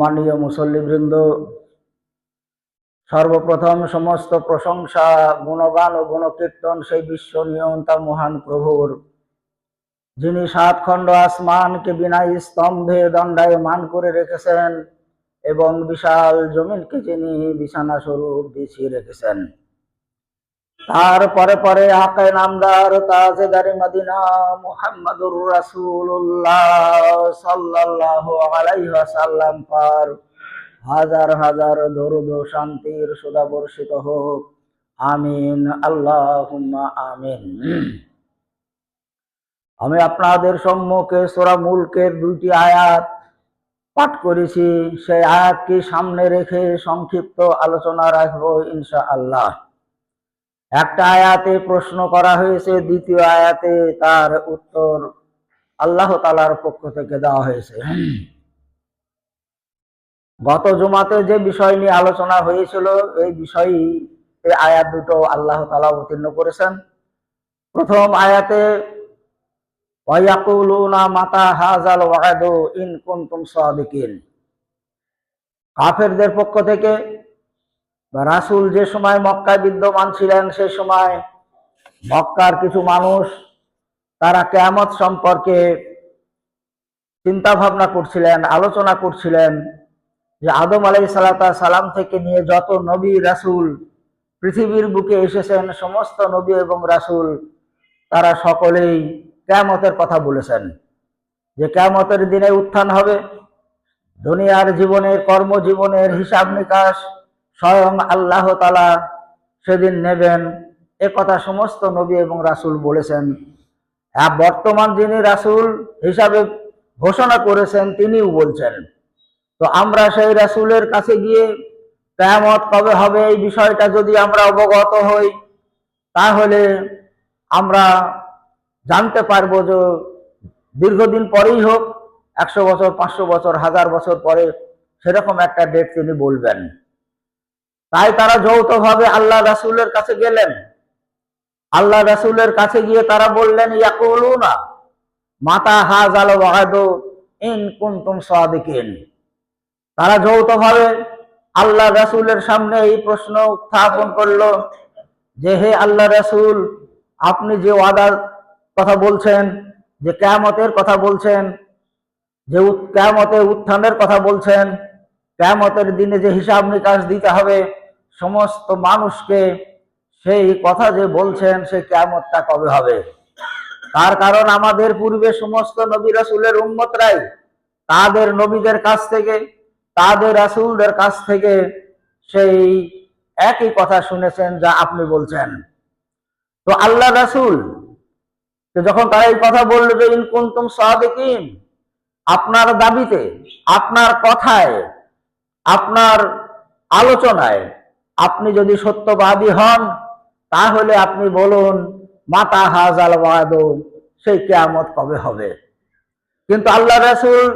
মাননীয় মুসল্লিবৃন্দ, সর্বপ্রথম সমস্ত প্রশংসা, গুণগান ও গুণকীর্তন সেই বিশ্ব নিয়ন্তা মহান প্রভুর। যিনি সাত খণ্ড আসমানকে বিনা স্তম্ভে দণ্ডায় মান করে রেখেছেন এবং বিশাল জমিনকে যিনি বিছানা স্বরূপ বিছিয়ে রেখেছেন। তার পরে আকায় নামদার তাজেদারি মদিনা মুহাম্মাদুর রাসূলুল্লাহ সাল্লাল্লাহু আলাইহি ওয়াসাল্লাম পার হাজার হাজার দরুদ শান্তির সুধা বর্ষিত হোক। আমিন, আল্লাহুম্মা আমিন। আমি আপনাদের সম্মুখে সোরা মুলকের দুইটি আয়াত পাঠ করেছি। সেই আয়াতকে সামনে রেখে সংক্ষিপ্ত আলোচনা রাখব ইনশা আল্লাহ একটা আয়াতে প্রশ্ন করা হয়েছে, দ্বিতীয় আয়াতে তার উত্তর আল্লাহ তালার পক্ষ থেকে দেওয়া হয়েছে। গত জুমাতে যে বিষয় নিয়ে আলোচনা হয়েছিল, এই বিষয়ই এই আয়াত দুটো আল্লাহ তালা অবতীর্ণ করেছেন। প্রথম আয়াতে মাতা হাজাল ইন কুনতুম সাদিকিন। কাফেরদের পক্ষ থেকে বা রাসূল যে সময় মক্কায় বিদ্যমান ছিলেন, সে সময় মক্কার কিছু মানুষ, তারা কেয়ামত সম্পর্কে চিন্তা ভাবনা করছিলেন, আলোচনা করছিলেন যে আদম আলাই সালাতা সালাম থেকে নিয়ে যত নবী, রাসূল পৃথিবীর বুকে এসেছেন, সমস্ত নবী এবং রাসূল, তারা সকলেই কেয়ামতের কথা বলেছেন যে কেয়ামতের দিনে উত্থান হবে, দুনিয়ার জীবনের কর্মজীবনের হিসাব নিকাশ স্বয়ং আল্লাহ তালা সেদিন নেবেন। এ কথা সমস্ত নবী এবং রাসূল বলেছেন। হ্যাঁ বর্তমান যিনি রাসূল হিসাবে ঘোষণা করেছেন, তিনিও বলছেন। তো আমরা সেই রাসূলের কাছে গিয়ে কেয়ামত কবে হবে এই বিষয়টা যদি আমরা অবগত হই, তাহলে আমরা জানতে পারব যে দীর্ঘদিন পরেই হোক, একশো বছর, পাঁচশো বছর, হাজার বছর পরে সেরকম একটা ডেট তিনি বলবেন। তাই তারা যৌথভাবে আল্লাহ রাসুলের কাছে গেলেন। আল্লাহ রাসুলের কাছে গিয়ে তারা বললেন, ইয়াকুলুনা, মাতা হাজাল ওয়াদু ইন কুনতুম সাদিকিন? তারা যৌথভাবে আল্লাহ রাসুলের সামনে এই প্রশ্ন উত্থাপন করল যে, হে আল্লাহ রাসুল, আপনি যে ওয়াদার কথা বলছেন, যে কেয়ামতের কথা বলছেন, যে কেয়ামতের উত্থানের কথা বলছেন, কেয়ামতের দিনে যে হিসাব নিকাশ দিতে হবে সমস্ত মানুষকে সেই কথা যে বলছেন সেই কেয়ামতটা কবে হবে? তার কারণ আমাদের পূর্বে সমস্ত নবী রাসুলের উন্মতরাই তাদের নবীদের কাছ থেকে, তাদের রাসুলদের কাছ থেকে সেই একই কথা শুনেছেন যা আপনি বলছেন। তো আল্লাহ রাসুল যখন তারা এই কথা বলল যে ইনকুন্তুম সাদিকিন আপনার দাবিতে, আপনার কথায়, আপনার আলোচনায় আপনি যদি সত্যবাদী হন, তাহলে আপনি বলুন, মাতা হাজাল ওয়াদো সেই কেয়ামত কবে হবে? কিন্তু আল্লাহ রাসুল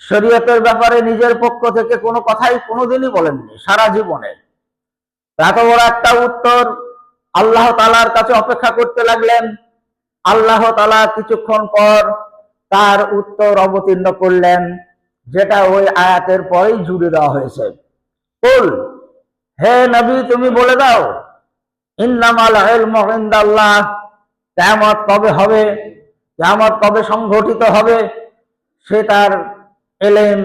শরীয়তের ব্যাপারে নিজের পক্ষ থেকে কোনো কথাই কোনোদিনই বলেননি, সারা জীবনে। এত বড় একটা উত্তর আল্লাহ তালার কাছে অপেক্ষা করতে লাগলেন। আল্লাহ তালা কিছুক্ষণ পর তার উত্তর অবতীর্ণ করলেন, যেটা ওই আয়াতের পরেই জুড়ে দেওয়া হয়েছে। হে নবী, তুমি বলে দাও ইন্নামাল আল্লাহ কেমত কবে হবে কেমত কবে সংঘটিত হবে, সে তার এলেন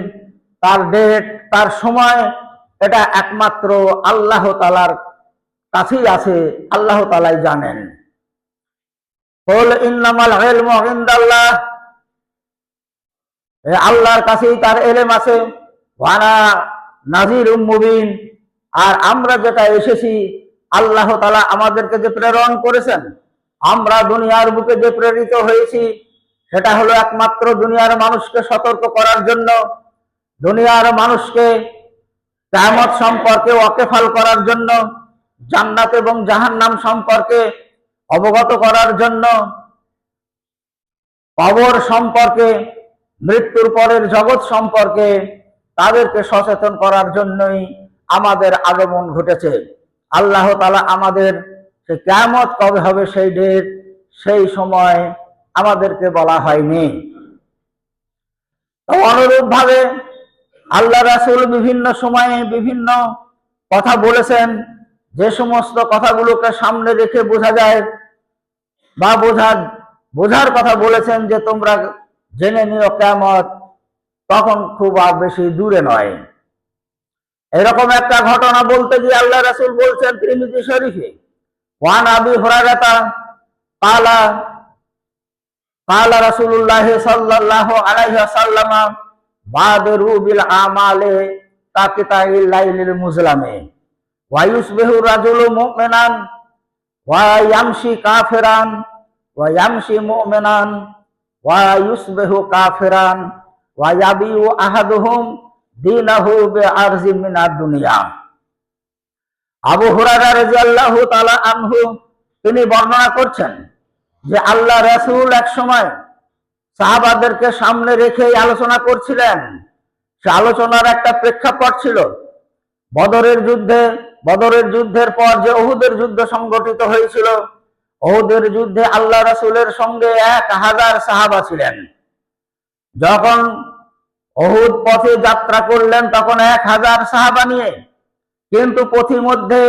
তার ডেট, তার সময়, এটা একমাত্র আল্লাহ তালার কাছেই আছে, আল্লাহ তালাই জানেন। ইন্নামাল ইনদাল্লাহ আল্লাহর কাছেই তার এলেম আছে ওয়ানা নাজির মুবিন আর আমরা যেটা এসেছি, আল্লাহ তালা আমাদেরকে যে প্রেরণ করেছেন, আমরা দুনিয়ার বুকে যে প্রেরিত হয়েছি, সেটা হলো একমাত্র দুনিয়ার মানুষকে সতর্ক করার জন্য, দুনিয়ার মানুষকে কেমত সম্পর্কে ওয়াকেফাল করার জন্য, জান্নাত এবং জাহান্নাম সম্পর্কে অবগত করার জন্য, কবর সম্পর্কে, মৃত্যুর পরের জগৎ সম্পর্কে তাদেরকে সচেতন করার জন্যই আমাদের আগমন ঘটেছে। আল্লাহ তালা আমাদের সে কেমত কবে হবে সেই ডেট, সেই সময় আমাদেরকে বলা হয়নি। অনুরূপ ভাবে আল্লাহ রাসুল বিভিন্ন সময়ে বিভিন্ন কথা বলেছেন। যে সমস্ত কথাগুলোকে সামনে রেখে বোঝা যায় বা বোঝার বোঝার কথা বলেছেন যে তোমরা জেনে নিও কেমত তখন খুব আর বেশি দূরে নয়। এরকম একটা ঘটনা বলতে গিয়ে আল্লাহ রাসুল বলছেন ত্রিমিজি শরীফে, ওয়ান আবি হুরায়রা কালা কালা রাসূলুল্লাহ সাল্লাল্লাহু আলাইহি ওয়াসাল্লাম, বাদরু বিল আমালে কাকিতাইল লাইলিল মুজলামে, ওয়া ইউসবিহু রাজুলু মুমিনান, ওয়া ইয়ামশি কাফিরান, ওয়া ইয়ামশি মুমিনান, ওয়া ইউসবিহু দীনাহু বিআরজি দুনিয়া। আবু হুরায়রা রাদিয়াল্লাহু আনহু, তিনি বর্ণনা করছেন যে আল্লাহ রাসূল এক সময় সাহাবাদেরকে সামনে রেখেই আলোচনা করছিলেন। সে আলোচনার একটা প্রেক্ষাপট ছিল, বদরের যুদ্ধে, বদরের যুদ্ধের পর যে অহুদের যুদ্ধ সংগঠিত হয়েছিল অহুদের যুদ্ধে আল্লাহ রাসূলের সঙ্গে এক হাজার সাহাবা ছিলেন। যখন অহুদ পথে যাত্রা করলেন তখন এক হাজার সাহাবা নিয়ে। কিন্তু পথিমধ্যে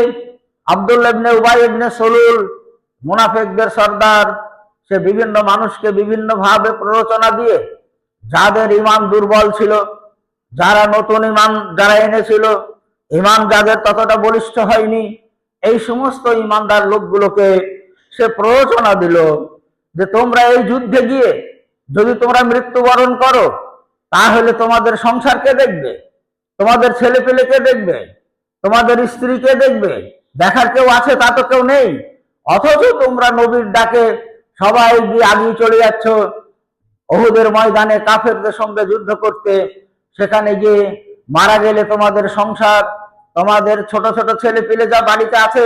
আব্দুল্লাহ ইবনে উবাই ইবনে সলুল, মুনাফেকদের সর্দার, সে বিভিন্ন মানুষকে বিভিন্ন ভাবে প্ররোচনা দিয়ে, যাদের ইমান দুর্বল ছিল, যারা নতুন ইমান যারা এনেছিল, ইমান যাদের ততটা বলিষ্ঠ হয়নি, এই সমস্ত ইমানদার লোকগুলোকে সে প্ররোচনা দিল যে তোমরা এই যুদ্ধে গিয়ে যদি তোমরা মৃত্যুবরণ করো তাহলে তোমাদের সংসার কে দেখবে? তোমাদের ছেলে পেলে কে দেখবে? তোমাদের স্ত্রী কে দেখবে? দেখার কেউ আছে, তা তো কেউ নেই। অথচ তোমরা নবীর ডাকে সবাই গিয়ে আগিয়ে চলে যাচ্ছ। ওহুদের ময়দানে কাফেরদের সঙ্গে যুদ্ধ করতে। সেখানে গিয়ে মারা গেলে তোমাদের সংসার, তোমাদের ছোট ছোট ছেলে পেলে যা বাড়িতে আছে,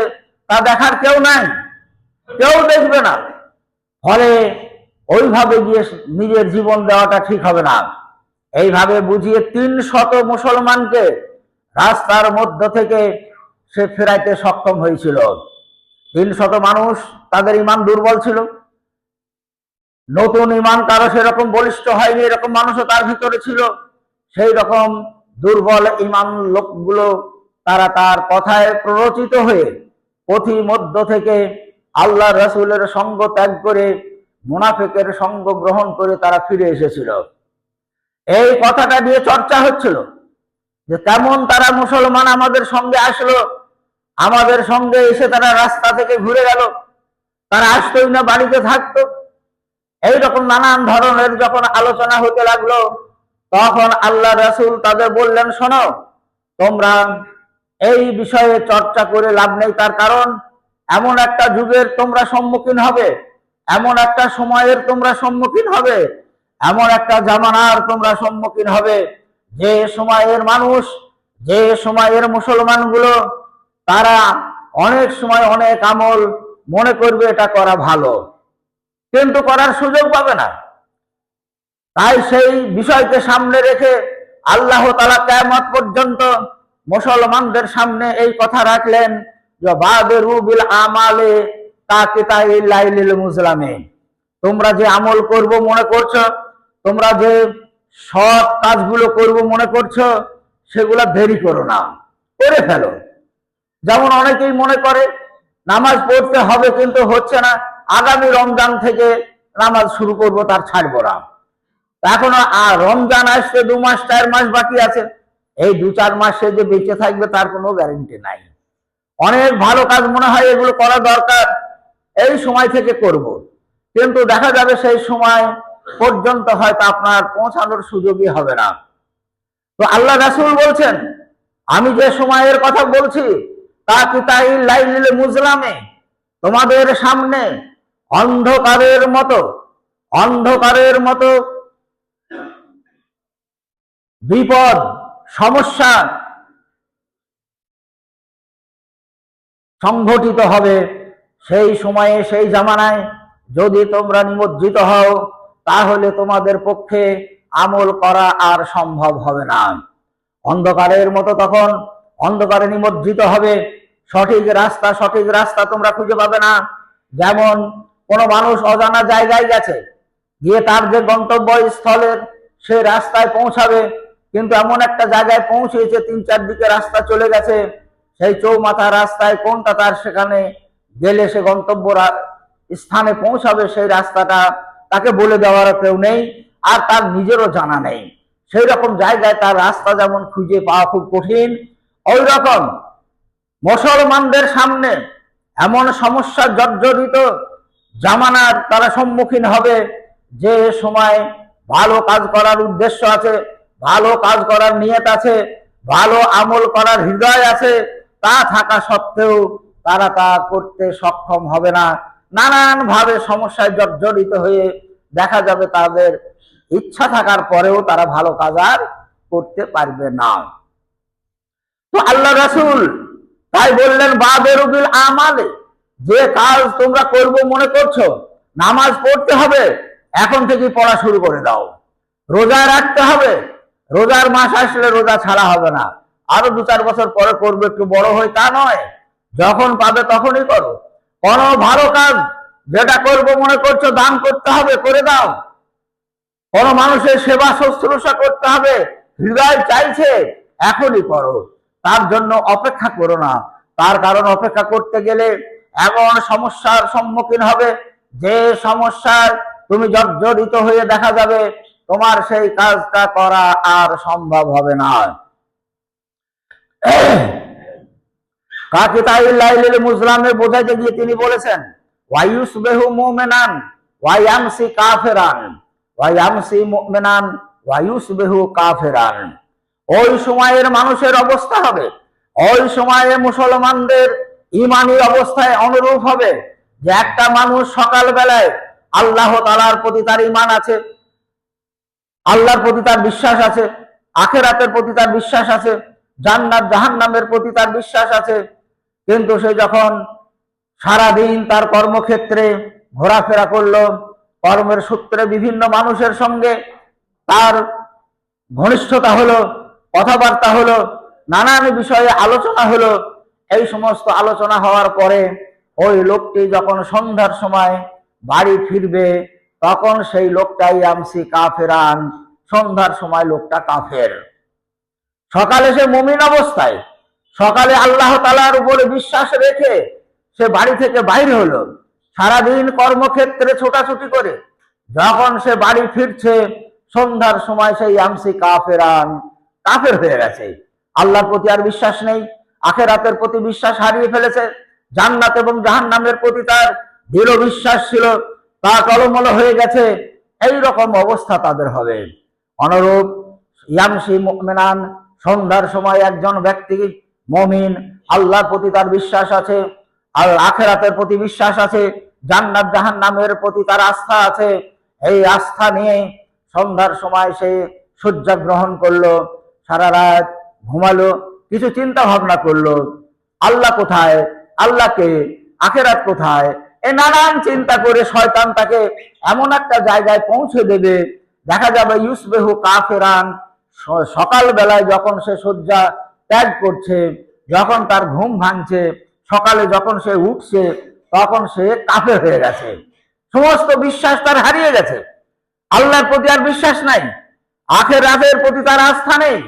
তা দেখার কেউ নাই। কেউ দেখবে না। ফলে ওইভাবে গিয়ে নিজের জীবন দেওয়াটা ঠিক হবে না। এইভাবে বুঝিয়ে তিন শত মুসলমানকে রাস্তার মধ্য থেকে সে ফেরাইতে সক্ষম হয়েছিল। তিন শত মানুষ তাদের ইমান দুর্বল ছিল। নতুন ইমান কারও সেরকম বলিষ্ঠ হয়নি, এরকম মানুষও তার ভিতরে ছিল। সেই রকম দুর্বল ইমান লোকগুলো তারা তার কথায় প্ররোচিত হয়ে পথি মধ্য থেকে আল্লাহ রসুলের সঙ্গ ত্যাগ করে মুনাফেকের সঙ্গ গ্রহণ করে তারা ফিরে এসেছিল। এই কথাটা দিয়ে চর্চা হচ্ছিল যে কেমন তারা মুসলমান আমাদের সঙ্গে আসলো, আমাদের সঙ্গে এসে তারা রাস্তা থেকে ঘুরে গেল, তারা আসতোই না বাড়িতে থাকতো। এইরকম নানান ধরনের যখন আলোচনা হতে লাগল, তখন আল্লাহ রাসূল তাদের বললেন, শোনো, তোমরা এই বিষয়ে চর্চা করে লাভ নেই, তার কারণ এমন একটা যুগের তোমরা সম্মুখীন হবে, এমন একটা সময়ের তোমরা সম্মুখীন হবে এমন একটা জামানার তোমরা সম্মুখীন হবে। যে সময়ের মানুষ, যে সময়ের মুসলমানগুলো, তারা অনেক সময় অনেক আমল মনে করবে এটা করা ভালো। কিন্তু করার সুযোগ পাবে না। তাই সেই বিষয়কে সামনে রেখে আল্লাহ তালা কেমত পর্যন্ত মুসলমানদের সামনে এই কথা রাখলেন আমালে তোমরা যে আমল করব মনে করছ তোমরা যে সৎ কাজগুলো করব মনে করছ, সেগুলা দেরি করো না। করে ফেলো। যেমন অনেকেই মনে করে, নামাজ পড়তে হবে কিন্তু হচ্ছে না, আগামী রমজান থেকে নামাজ শুরু করব, তার ছাড়বো না। এখনও আর রমজান আসতে দু মাস, চার মাস বাকি আছে। এই দু চার মাসে যে বেঁচে থাকবে, তার কোনো গ্যারেন্টি নাই। অনেক ভালো কাজ মনে হয় এগুলো করা দরকার, এই সময় থেকে করব। কিন্তু দেখা যাবে সেই সময় পর্যন্ত হয়তো আপনার পৌঁছানোর সুযোগই হবে না। তো আল্লাহ রাসুল বলছেন, আমি যে সময়ের কথা বলছি, তা কি তাই লাইলিলে মুজলামে তোমাদের সামনে অন্ধকারের মতো অন্ধকারের মতো বিপদ, সমস্যা সংঘটিত হবে। সেই সময়ে, সেই জামানায় যদি তোমরা নিমজ্জিত হও তাহলে তোমাদের পক্ষে আমল করা আর সম্ভব হবে না। অন্ধকারের মতো তখন অন্ধকারে নিমজ্জিত হবে। সঠিক রাস্তা সঠিক রাস্তা তোমরা খুঁজে পাবে না। যেমন কোনো মানুষ অজানা জায়গায় গেছে, গিয়ে তার যে গন্তব্য স্থলের সে রাস্তায় পৌঁছাবে, কিন্তু এমন একটা জায়গায় পৌঁছেছে, তিন চার দিকে রাস্তা চলে গেছে, সেই চৌমাথা রাস্তায় কোনটা তার সেখানে গেলে সে গন্তব্য স্থানে পৌঁছাবে, সেই রাস্তাটা তাকে বলে দেওয়ার কেউ নেই, আর তার নিজেরও জানা নেই। সেই রকম জায়গায় তার রাস্তা যেমন খুঁজে পাওয়া খুব কঠিন ওই রকম মুসলমানদের সামনে এমন সমস্যা জর্জরিত, জামানার তারা সম্মুখীন হবে। যে সময় ভালো কাজ করার উদ্দেশ্য আছে, ভালো কাজ করার নিয়ত আছে, ভালো আমল করার হৃদয় আছে, তা থাকা সত্ত্বেও তারা তা করতে সক্ষম হবে না। নানান ভাবে সমস্যায় জর্জরিত হয়ে দেখা যাবে তাদের ইচ্ছা থাকার পরেও তারা ভালো কাজ আর করতে পারবে না। তো আল্লাহ রাসূল তাই বললেন বাবের আমালে, যে কাজ তোমরা করব মনে করছ, নামাজ পড়তে হবে, এখন থেকে পড়া শুরু করে দাও। রোজা রাখতে হবে, রোজার মাস আসলে রোজা ছাড়া হবে না। আরও দু চার বছর পরে করবে, একটু বড় হয় তা নয়। যখন পাবে তখনই করো। কোন ভালো কাজ যেটা করব মনে করছ দান করতে হবে, করে দাও। কোনো মানুষের সেবা শুশ্রূষা করতে হবে, হৃদয় চাইছে, এখনই করো। তার জন্য অপেক্ষা করো না। তার কারণ অপেক্ষা করতে গেলে এমন সমস্যার সম্মুখীন হবে, যে সমস্যার তুমি জর্জরিত হয়ে দেখা যাবে, তোমার সেই কাজটা করা আর সম্ভব হবে না। কাকিতাইল্লাইলিল মুসলামে বোঝাইতে গিয়ে তিনি বলেছেন ওয়াইউসবেহু মুমিনান, ওয়াইয়ামসি কাফেরান, ওয়াইয়ামসি মুমিনান ওয়াইউসবেহু কাফেরান। ওই সময়ের মানুষের অবস্থা হবে, ওই সময়ে মুসলমানদের ইমানি অবস্থায় অনুরূপ হবে যে একটা মানুষ সকাল বেলায় আল্লাহ তালার প্রতি তার ইমান আছে, আল্লাহর প্রতি তার বিশ্বাস আছে, আখেরাতের প্রতি তার বিশ্বাস আছে, জান্নাত জাহান্নামের প্রতি তার বিশ্বাস আছে কিন্তু সে যখন সারাদিন তার কর্মক্ষেত্রে ঘোরাফেরা করল, কর্মের সূত্রে বিভিন্ন মানুষের সঙ্গে তার ঘনিষ্ঠতা হলো, কথাবার্তা হলো, নানান বিষয়ে আলোচনা হলো, এই সমস্ত আলোচনা হওয়ার পরে ওই লোকটি যখন সন্ধ্যার সময় বাড়ি ফিরবে, তখন সেই লোকটাই আমসি কাফেরান। সন্ধ্যার সময় লোকটা কাফের। সকালে সে মুমিন অবস্থায়। সকালে আল্লাহ তালার উপরে বিশ্বাস রেখে সে বাড়ি থেকে বাইর হলো। সারাদিন কর্মক্ষেত্রে ছোটাছুটি করে। যখন সে বাড়ি ফিরছে, সন্ধ্যার সময় সেই আমসি কাফেরান কাফের হয়ে গেছে। আল্লাহর প্রতি আর বিশ্বাস নেই। আখেরাতের প্রতি বিশ্বাস হারিয়ে ফেলেছে। জান্নাত এবং জাহান্নামের প্রতি তার দৃঢ় বিশ্বাস ছিল। তা কলমল হয়ে গেছে। এই রকম অবস্থা তাদের হবে। অনুরূপ ইয়ামসি মুমিনান সন্ধ্যার সময় একজন ব্যক্তি মমিন, আল্লাহর প্রতি তার বিশ্বাস আছে আর আখেরাতের প্রতি বিশ্বাস আছে, জান্নাত, জাহান্নামের প্রতি তার আস্থা আছে। এই আস্থা নিয়ে সন্ধ্যার সময় সে শয্যা গ্রহণ করল, সারা রাত ঘুমালো, কিছু চিন্তা ভাবনা করল, আল্লাহ কোথায়? আল্লাহকে আখেরাত কোথায়? এ নানান চিন্তা করে শয়তান তাকে এমন একটা জায়গায় পৌঁছে দেবে। দেখা যাবে ইউসবেহু কাফেরান, স- সকাল বেলায় যখন সে শয্যা ত্যাগ করছে, যখন তার ঘুম ভাঙছে, সকালে যখন সে উঠছে, তখন সে কাফের হয়ে গেছে। সমস্ত বিশ্বাস তার হারিয়ে গেছে। আল্লাহর প্রতি আর বিশ্বাস নাই। আখের রাতের প্রতি তার আস্থা নেই।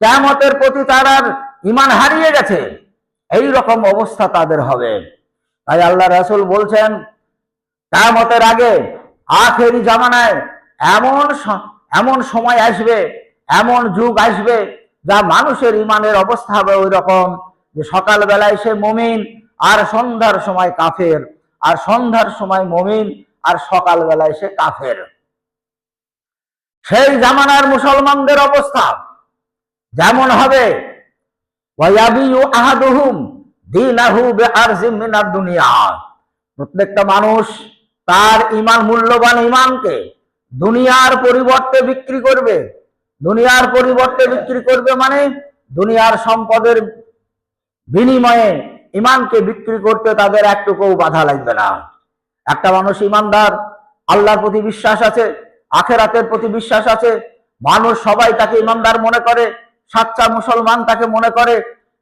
কেমতের প্রতি তার আর ইমান হারিয়ে গেছে। এই রকম অবস্থা তাদের হবে। তাই আল্লাহ রাসূল বলছেন কেমতের আগে, আখেরি জামানায় এমন এমন সময় আসবে, এমন যুগ আসবে যা মানুষের ইমানের অবস্থা হবে ওই রকম যে সকাল বেলায় সে মমিন আর সন্ধ্যার সময় কাফের, আর সন্ধ্যার সময় মমিন আর সকাল বেলায় সে কাফের। সেই জামানার মুসলমানদের অবস্থা যেমন হবে। প্রত্যেকটা মানুষ তার ইমান, মূল্যবান ইমানকে দুনিয়ার পরিবর্তে বিক্রি করবে। দুনিয়ার পরিবর্তে বিক্রি করবে মানে দুনিয়ার সম্পদের বিনিময়ে ইমানকে বিক্রি করতে তাদের একটুকু বাধা লাগবে না। একটা মানুষ ইমানদার, আল্লাহর প্রতি বিশ্বাস আছে, আখেরাতের প্রতি বিশ্বাস আছে, মানুষ সবাই তাকে ইমানদার মনে করে, সাচ্চা মুসলমান তাকে মনে করে,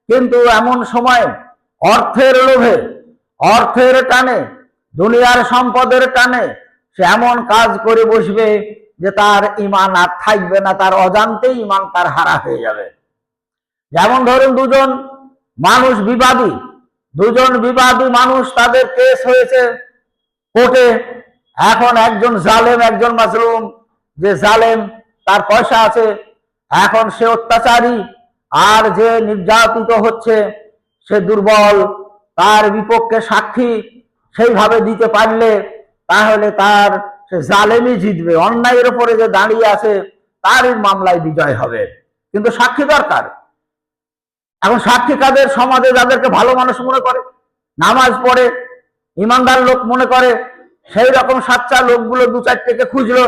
কিন্তু এমন সময় অর্থের লোভে, অর্থের টানে, দুনিয়ার সম্পদের টানে সে এমন কাজ করে বসবে যে তার ইমান আর থাকবে না, তার অজান্তেই ইমান তার হারা হয়ে যাবে। যেমন ধরুন দুজন মানুষ বিবাদী, দুজন বিবাদী মানুষ তাদের কেস হয়েছে কোর্টে। এখন একজন জালেম, একজন মাজলুম, যে জালেম, তার পয়সা আছে, এখন সে অত্যাচারী, আর যে নির্যাতিত হচ্ছে, সে দুর্বল, তার বিপক্ষে সাক্ষী, সেইভাবে দিতে পারলে তাহলে তার সে জালেমই জিতবে, অন্যায়ের উপরে যে দাঁড়িয়ে আছে তারই মামলায় বিজয় হবে। কিন্তু সাক্ষী দরকার। এখন সাক্ষী কাদের সমাজে যাদেরকে ভালো মানুষ মনে করে? নামাজ পড়ে, ইমানদার লোক মনে করে, সেই রকম সাচ্চা লোকগুলো দু চারটেকে খুঁজলো,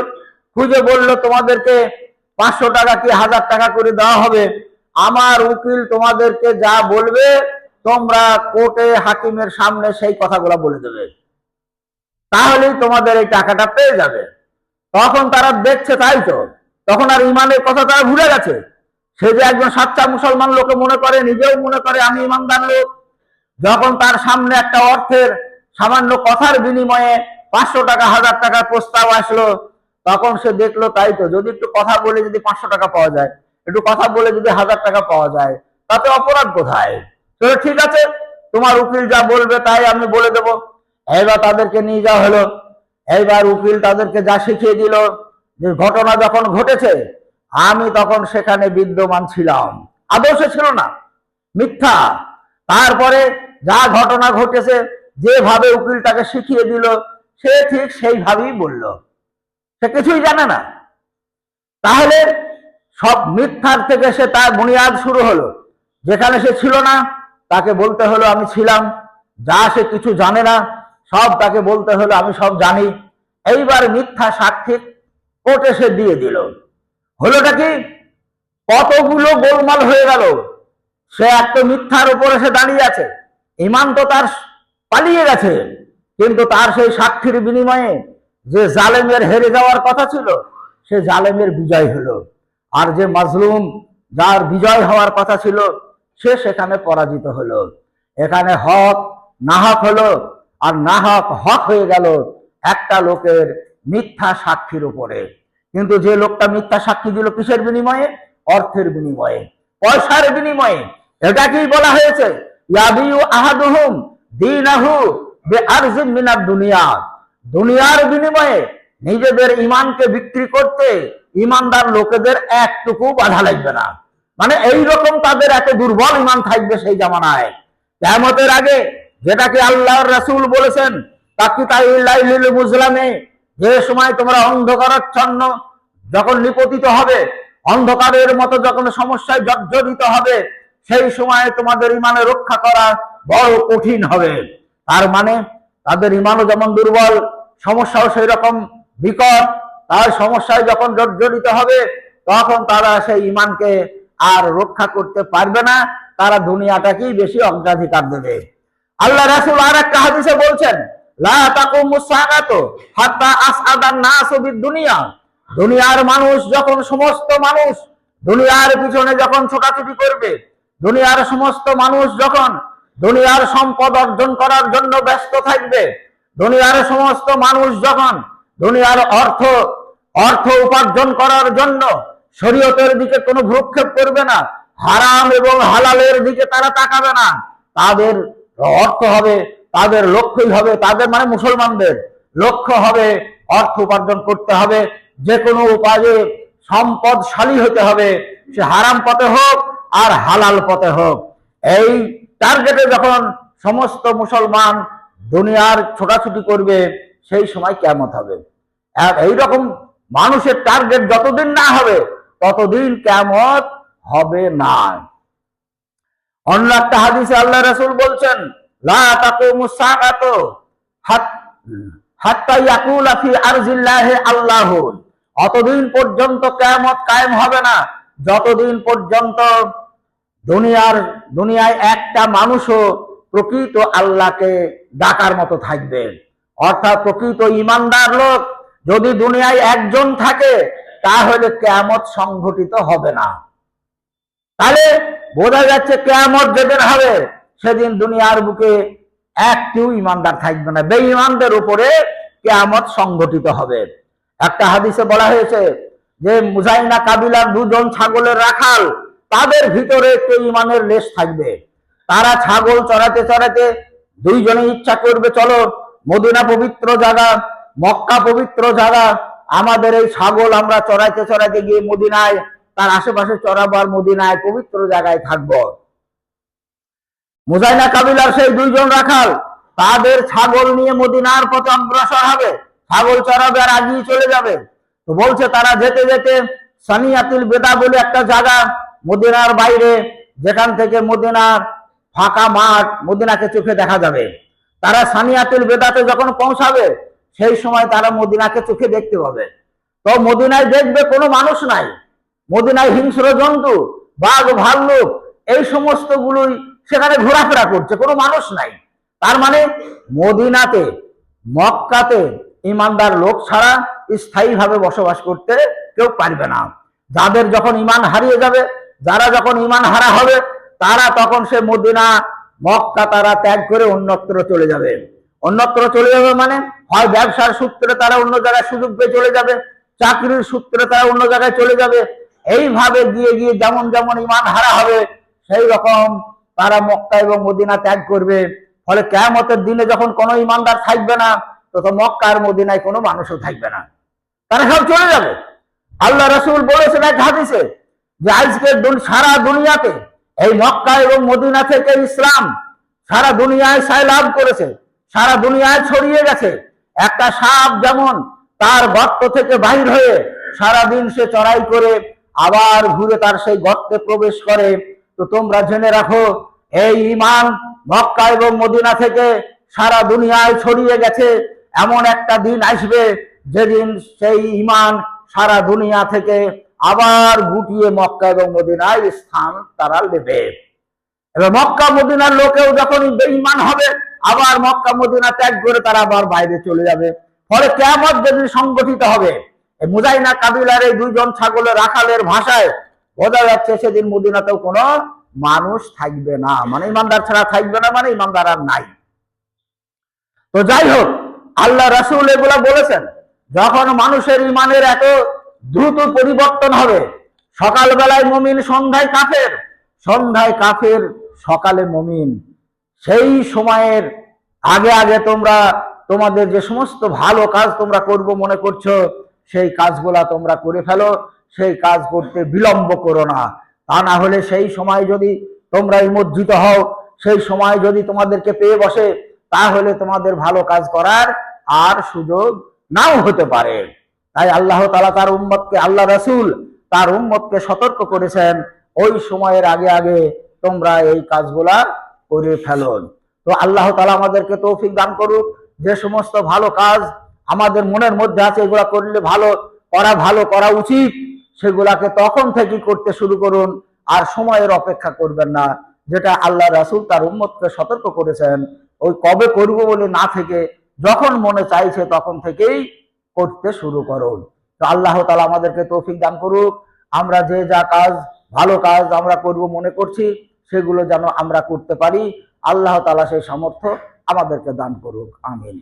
খুঁজে বলল, তোমাদেরকে পাঁচশো টাকা কি হাজার টাকা করে দেওয়া হবে? আমার উকিল তোমাদেরকে যা বলবে, তোমরা কোর্টে হাকিমের সামনে সেই কথাগুলো বলে দেবে। তাহলেই তোমাদের এই টাকাটা পেয়ে যাবে। তখন তারা দেখছে তাই তো। তখন আর ইমানের কথা তারা ভুলে গেছে। সে যে একজন সাচ্চা মুসলমান লোকে মনে করে, নিজেও মনে করে, আমি ইমানদার লোক। যখন তার সামনে একটা অর্থের সামান্য কথার বিনিময়ে পাঁচশো টাকা, হাজার টাকার প্রস্তাব আসলো, তখন সে দেখল তাই তো। যদি একটু কথা বলে যদি পাঁচশো টাকা পাওয়া যায়, একটু কথা বলে যদি হাজার টাকা পাওয়া যায়, তাতে অপরাধ কোথায়? ঠিক আছে, তোমার উকিল যা বলবে তাই আমি বলে দেব। এইবার তাদেরকে নিয়ে যাওয়া হলো। এইবার উকিল তাদেরকে যা শিখিয়ে দিল, যে ঘটনা যখন ঘটেছে, আমি তখন সেখানে বিদ্যমান ছিলাম। আদর্শ ছিল না, মিথ্যা। তারপরে যা ঘটনা ঘটেছে, যেভাবে উকিল তাকে শিখিয়ে দিল, সে ঠিক সেইভাবেই বলল। সে কিছুই জানে না। তাহলে সব মিথ্যার থেকে সে তার বুনিয়াদ শুরু হলো। যেখানে সে ছিল না, তাকে বলতে হলো, আমি ছিলাম। যা সে কিছু জানে না সব তাকে বলতে হলো, আমি সব জানি। এইবার মিথ্যা সাক্ষী কোর্টে সে দিয়ে দিল। হলোটা কি? কতগুলো গোলমাল হয়ে গেল। সে এক তো মিথ্যার উপরে সে দাঁড়িয়ে আছে। ইমান তো তার পালিয়ে গেছে। কিন্তু তার সেই সাক্ষীর বিনিময়ে যে জালেমের হেরে যাওয়ার কথা ছিল, সে জালেমের বিজয় হলো। আর যে মাজলুম যার বিজয় হওয়ার কথা ছিল, সে সেখানে পরাজিত হলো। এখানে হক, নাহক হলো। আর না হক হক হয়ে গেল একটা লোকের মিথ্যা সাক্ষীর উপরে। কিন্তু যে লোকটা মিথ্যা সাক্ষী দিল কিসের বিনিময়ে? অর্থের বিনিময়ে, পয়সার বিনিময়ে। এটাকেই বলা হয়েছে? দুনিয়া। দুনিয়ার বিনিময়ে নিজেদের ইমানকে বিক্রি করতে ইমানদার লোকেদের একটুকু বাধা লাগবে না। মানে এই রকম তাদের এত দুর্বল ইমান থাকবে সেই জামানায়। কেমতের আগে যেটাকে আল্লাহর রাসূল বলেছেন মুসলামে যে সময় তোমরা অন্ধকারাচ্ছন্ন যখন নিপতিত হবে, অন্ধকারের মতো যখন সমস্যায় জর্জরিত হবে, সেই সময় তোমাদের ইমানে রক্ষা করা বড় কঠিন হবে। তার মানে তাদের ইমানও যেমন দুর্বল, সমস্যাও সেই রকম বিকট, তার সমস্যায় যখন জর্জরিত হবে, তখন তারা সেই ইমানকে আর রক্ষা করতে পারবে না, তারা দুনিয়াটাকেই বেশি অগ্রাধিকার দেবে। আল্লাহ রাসূল আর একটা হাদিসে বলছেন দুনিয়ার মানুষ যখন সমস্ত মানুষ দুনিয়ার পিছনে যখন ছোটাছুটি করবে, দুনিয়ার সমস্ত মানুষ যখন দুনিয়ার সম্পদ অর্জন করার জন্য ব্যস্ত থাকবে, দুনিয়ার সমস্ত মানুষ যখন দুনিয়ার অর্থ অর্থ উপার্জন করার জন্য শরীয়তের দিকে কোনো ভ্রুক্ষেপ করবে না, হারাম এবং হালালের দিকে তারা তাকাবে না, তাদের অর্থ হবে তাদের লক্ষ্যই হবে, তাদের মানে মুসলমানদের। লক্ষ্য হবে অর্থ উপার্জন করতে হবে, যে কোনো উপায়ে সম্পদশালী হতে হবে, সে হারাম পথে হোক আর হালাল পথে হোক। এই টার্গেটে যখন সমস্ত মুসলমান দুনিয়ার ছোটাছুটি করবে, সেই সময় কেমত হবে। আর এইরকম মানুষের টার্গেট যতদিন না হবে, ততদিন কেমত হবে না। অন্য একটা হাদিসে আল্লাহ রাসূল বলছেন অতদিন পর্যন্ত কায়েম হবে না। যতদিন পর্যন্ত দুনিয়ার, দুনিয়ায় একটা মানুষও প্রকৃত আল্লাহকে ডাকার মতো থাকবে। অর্থাৎ প্রকৃত ইমানদার লোক যদি দুনিয়ায় একজন থাকে, তাহলে কেয়ামত সংঘটিত হবে না। তাহলে বোঝা যাচ্ছে কেয়ামত যেদিন হবে, সেদিন দুনিয়ার বুকে একটিও ইমানদার থাকবে না। বেঈমানদের উপরে কেয়ামত সংঘটিত হবে। একটা হাদিসে বলা হয়েছে যে, মুজাইনা কাবিলার দুজন ছাগলের রাখাল, তাদের ভিতরে একটু ইমানের লেশ থাকবে। তারা ছাগল চড়াতে চড়াতে দুইজনে ইচ্ছা করবে, চলো মদিনা পবিত্র জায়গা, মক্কা পবিত্র জায়গা, আমাদের এই ছাগল আমরা চড়াইতে চড়াইতে গিয়ে মদিনায় তার আশেপাশে চড়াবো আর মদিনায় পবিত্র জায়গায় থাকব। মুজাইনা কাবিলার সেই দুইজন রাখাল, তাদের ছাগল নিয়ে মদিনার পথে অগ্রসর হবে। ছাগল চড়াবে আর আগিয়ে চলে যাবে। তো বলছে তারা যেতে যেতে সানিয়াতুল বেদা বলে একটা জায়গা মদিনার বাইরে, যেখান থেকে মদিনার ফাঁকা মাঠ মদিনাকে চোখে দেখা যাবে। তারা সানিয়াতুল বেদাতে যখন পৌঁছাবে, সেই সময় তারা মদিনাকে চোখে দেখতে পাবে। তো মদিনায় দেখবে কোনো মানুষ নাই। মদিনায় হিংস্র জন্তু, বাঘ, ভাল্লুক, এই সমস্ত গুলোই সেখানে ঘোরাফেরা করছে, কোনো মানুষ নাই। তার মানে মদিনাতে, মক্কাতে ইমানদার লোক ছাড়া স্থায়ীভাবে বসবাস করতে কেউ পারবে না। যাদের যখন ইমান হারিয়ে যাবে, যারা যখন ইমান হারা হবে, তারা তখন সে মদিনা, মক্কা তারা ত্যাগ করে অন্যত্র চলে যাবে। অন্যত্র চলে যাবে মানে হয় ব্যবসার সূত্রে তারা অন্য জায়গায় সুযোগ পেয়ে চলে যাবে, চাকরির সূত্রে তারা অন্য জায়গায় চলে যাবে এইভাবে গিয়ে গিয়ে যেমন যেমন ইমান হারা হবে, সেই রকম তারা মক্কা এবং মদিনা ত্যাগ করবে। ফলে কেয়ামতের দিনে যখন কোনো ইমানদার থাকবে না তো তো মক্কা আর মদিনায় কোনো মানুষও থাকবে না। তারা সব চলে যাবে। আল্লাহ রসুল বলেছেন এক হাদিসে যে আজকের সারা দুনিয়াতে এই মক্কা এবং মদিনা থেকে ইসলাম সারা দুনিয়ায় সাই লাভ করেছে, সারা দুনিয়ায় ছড়িয়ে গেছে। একটা সাপ যেমন তার গর্ত থেকে বাহির হয়ে সারা দিন সে চড়াই করে আবার ঘুরে তার সেই গর্তে প্রবেশ করে। তো তোমরা জেনে রাখো, এই ইমান মক্কা এবং মদিনা থেকে সারা দুনিয়ায় ছড়িয়ে গেছে। এমন একটা দিন আসবে যেদিন সেই ইমান সারা দুনিয়া থেকে আবার গুটিয়ে মক্কা এবং মদিনায় স্থান তারা নেবে। এবার মক্কা, মদিনার লোকেও যখন বেঈমান হবে, আবার মক্কা, মদিনা ত্যাগ করে তারা আবার বাইরে চলে যাবে। ফলে কেমন যেদিন সংগঠিত হবে মুজাইনা কাবিলার এই দুইজন ছাগলের রাখালের ভাষায় বোঝা যাচ্ছে সেদিন মদিনাতেও কোনো মানুষ থাকবে না। মানে ইমানদার ছাড়া থাকবে না মানে ইমানদার আর নাই। তো যাই হোক, আল্লাহ রাসূল এগুলা বলেছেন, যখন মানুষের ইমানের এত দ্রুত পরিবর্তন হবে, সকালবেলায় মমিন, সন্ধ্যায় কাফের সন্ধ্যায় কাফের, সকালে মমিন। সেই সময়ের আগে আগে তোমরা, তোমাদের যে সমস্ত ভালো কাজ তোমরা করব মনে করছ সেই কাজগুলা তোমরা করে ফেলো, সেই কাজ করতে বিলম্ব করো না। তা না হলে সেই সময় যদি তোমরা ইমজ্জিত হও, সেই সময় যদি তোমাদেরকে পেয়ে বসে, তাহলে তোমাদের ভালো কাজ করার আর সুযোগ নাও হতে পারে। তাই আল্লাহ তালা তার উম্মতকে, আল্লাহ রসুল তার উম্মতকে সতর্ক করেছেন, ওই সময়ের আগে আগে তোমরা এই কাজগুলা করে ফেলো। তো আল্লাহ তালা আমাদেরকে তৌফিক দান করুক। যে সমস্ত ভালো কাজ আমাদের মনের মধ্যে আছে, এগুলা করলে ভালো, করা ভালো, করা উচিত। সেগুলাকে তখন থেকে করতে শুরু করুন, আর সময়ের অপেক্ষা করবেন না, যেটা আল্লাহ রাসুল তার উম্মতকে সতর্ক করেছেন। ওই কবে করব বলে না থেকে, যখন মনে চাইছে তখন থেকেই করতে শুরু করুন। তো আল্লাহ তালা আমাদেরকে তৌফিক দান করুক। আমরা যে যা কাজ, ভালো কাজ আমরা করব, মনে করছি, সেগুলো যেন আমরা করতে পারি। আল্লাহ তালা সেই সামর্থ্য আমাদেরকে দান করুক। আমিন।